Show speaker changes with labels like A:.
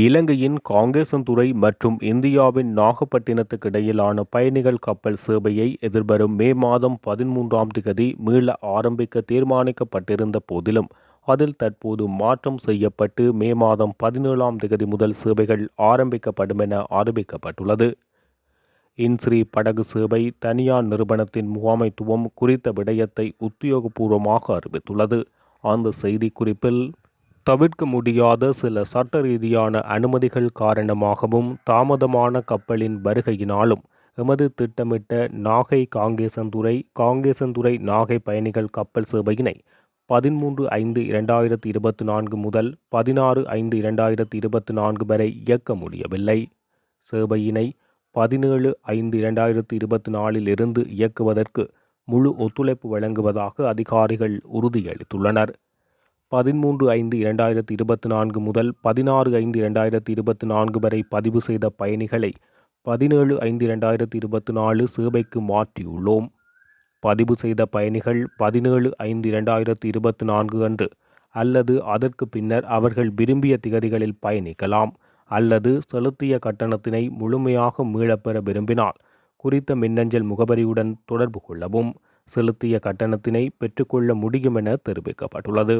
A: இலங்கையின் காங்கேசன்துறை மற்றும் இந்தியாவின் நாகப்பட்டினத்துக்கு இடையிலான பயணிகள் கப்பல் சேவையை எதிர்வரும் மே மாதம் பதிமூன்றாம் திகதி மீள ஆரம்பிக்க தீர்மானிக்கப்பட்டிருந்த போதிலும் அதில் தற்போது மாற்றம் செய்யப்பட்டு மே மாதம் பதினேழாம் திகதி முதல் சேவைகள் ஆரம்பிக்கப்படும் என அறிவிக்கப்பட்டுள்ளது. இன்ஸ்ரீ படகு சேவை தனியார் நிறுவனத்தின் முகாமைத்துவம் குறித்த விடயத்தை உத்தியோகபூர்வமாக அறிவித்துள்ளது. அந்த செய்திக்குறிப்பில் தவிர்க்க முடியாத சில சட்ட ரீதியான அனுமதிகள் காரணமாகவும் தாமதமான கப்பலின் வருகையினாலும் எமது திட்டமிட்ட நாகை காங்கேசன்துறை காங்கேசன்துறை நாகை பயணிகள் கப்பல் சேவையினை பதிமூன்று ஐந்து இரண்டாயிரத்தி இருபத்தி நான்கு முதல் பதினாறு ஐந்து இரண்டாயிரத்தி இருபத்தி நான்கு வரை இயக்க முடியவில்லை. சேவையினை பதினேழு ஐந்து இரண்டாயிரத்தி இருபத்தி நாலில் இருந்து இயக்குவதற்கு முழு ஒத்துழைப்பு வழங்குவதாக அதிகாரிகள் உறுதியளித்துள்ளனர். பதிமூன்று ஐந்து இரண்டாயிரத்தி இருபத்தி நான்கு முதல் பதினாறு ஐந்து இரண்டாயிரத்தி இருபத்தி நான்கு வரை பதிவு செய்த பயணிகளை பதினேழு ஐந்து இரண்டாயிரத்தி இருபத்தி நாலு சேவைக்கு மாற்றியுள்ளோம். பதிவு செய்த பயணிகள் பதினேழு ஐந்து இரண்டாயிரத்தி இருபத்தி நான்கு அன்று அல்லது அதற்கு பின்னர் அவர்கள் விரும்பிய திகதிகளில் பயணிக்கலாம் அல்லது செலுத்திய கட்டணத்தினை முழுமையாக மீளப்பெற விரும்பினால் குறித்த மின்னஞ்சல் முகவரியுடன் தொடர்பு கொள்ளவும் செலுத்திய கட்டணத்தினை பெற்றுக்கொள்ள முடியும் என தெரிவிக்கப்பட்டுள்ளது.